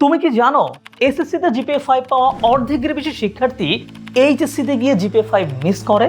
তুমি কি জানো, এসএসসিতে জিপিএ ফাইভ পাওয়া অর্ধেকের বেশি শিক্ষার্থী এইচএসসিতে গিয়ে জিপিএ ফাইভ মিস করে?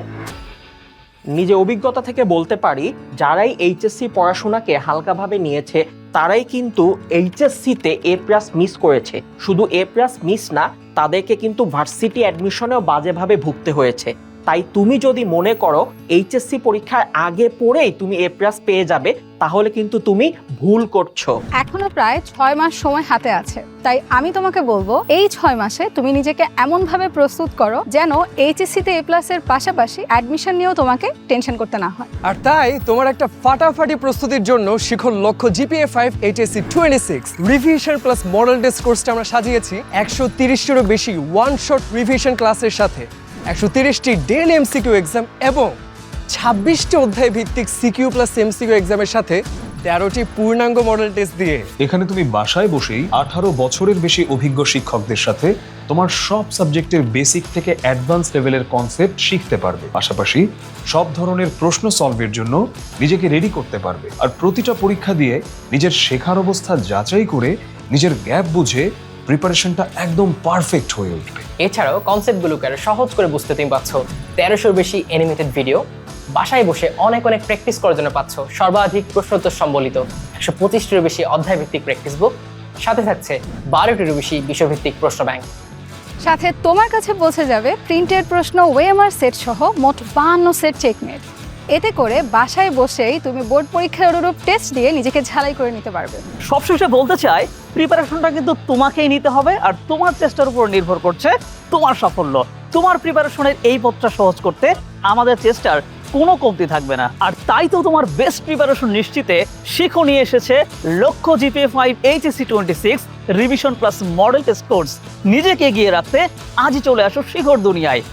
নিজে অভিজ্ঞতা থেকে বলতে পারি, যারাই এইচএসসি পড়াশোনাকে হালকাভাবে নিয়েছে, তারাই কিন্তু এইচএসসিতে এ প্লাস মিস করেছে। শুধু এ প্লাস মিস না, তাদেরকে কিন্তু ভার্সিটি অ্যাডমিশনেও বাজেভাবে ভুগতে হয়েছে। তাই তুমি যদি মনে করো এইচএসসি পরীক্ষার আগে পড়েই তুমি এ প্লাস পেয়ে যাবে তাহলে কিন্তু তুমি ভুল করছ। এখনও প্রায় ছয় মাস সময় হাতে আছে। তাই আমি তোমাকে বলব এই ছয় মাসে তুমি নিজেকে এমনভাবে প্রস্তুত করো যেন এইচএসসিতে এ প্লাসের পাশাপাশি অ্যাডমিশন নিয়েও তোমাকে টেনশন করতে না হয়। আর তাই তোমার একটা ফাটাফাটি প্রস্তুতির জন্য শিখর লক্ষ্য GPA five HSC twenty six revision plus model test কোর্সটা আমরা সাজিয়েছি। একশো তিরিশটিরও বেশি ওয়ান শট রিভিশন ক্লাসের সাথে। একশো তিরিশটি ডেল এমসিকিউ এক্সাম এবং ছাব্বিশটি অধ্যায় ভিত্তিক সিকিউ প্লাস এমসিকিউ এক্সামের সাথে তেরোটি পূর্ণাঙ্গ মডেল টেস্ট দিয়ে। এখানে তুমি বাসায় বসেই আঠারো বছরের বেশি অভিজ্ঞ শিক্ষকদের সাথে তোমার সব সাবজেক্টের বেসিক থেকে অ্যাডভান্স লেভেলের কনসেপ্ট শিখতে পারবে। পাশাপাশি সব ধরনের প্রশ্ন সলভের জন্য নিজেকে রেডি করতে পারবে। আর প্রতিটা পরীক্ষা দিয়ে নিজের শেখার অবস্থা যাচাই করে নিজের গ্যাপ বুঝে প্রিপারেশনটা একদম পারফেক্ট হয়ে উঠবে। এছাড়াও কনসেপ্টগুলোকে আরও সহজ করে বুঝতে তুমি পাচ্ছ তেরোশোর বেশি অ্যানিমেটেড ভিডিও বাসায় বসে অনেক অনেক প্র্যাকটিস করার জন্য পাচ্ছ। সর্বাধিক প্রশ্নোত্তর সম্বলিত একশো পঁচিশটিরও বেশি অধ্যায়ভিত্তিক প্র্যাকটিস বুক সাথে থাকছে বারোটিরও বেশি বিষয়ভিত্তিক প্রশ্ন ব্যাংক সাথে তোমার কাছে পৌঁছে যাবে প্রিন্টেড প্রশ্ন ওয়েমার সেট সহ মোট বাহান্ন সেট চেকমেট এতে করে বাসায় বসেই তুমি বোর্ড পরীক্ষার অনুরূপ টেস্ট দিয়ে নিজেকে ঝালাই করে নিতে পারবে। সবশেষে বলতে চাই প্রিপারেশনটা কিন্তু তোমাকেই নিতে হবে আর তোমার চেষ্টার উপর নির্ভর করছে তোমার সাফল্য। তোমার প্রিপারেশনের এই পথটা সহজ করতে আমাদের চেষ্টার কোনো কমতি থাকবে না। আর তাই তো তোমার বেস্ট প্রিপারেশন নিশ্চিতে শিখো নিয়ে এসেছে লক্ষ্য GPA five HSC twenty six revision plus model test course নিজেকে এগিয়ে রাখতে আজই চলে আসো শিখর দুনিয়ায়।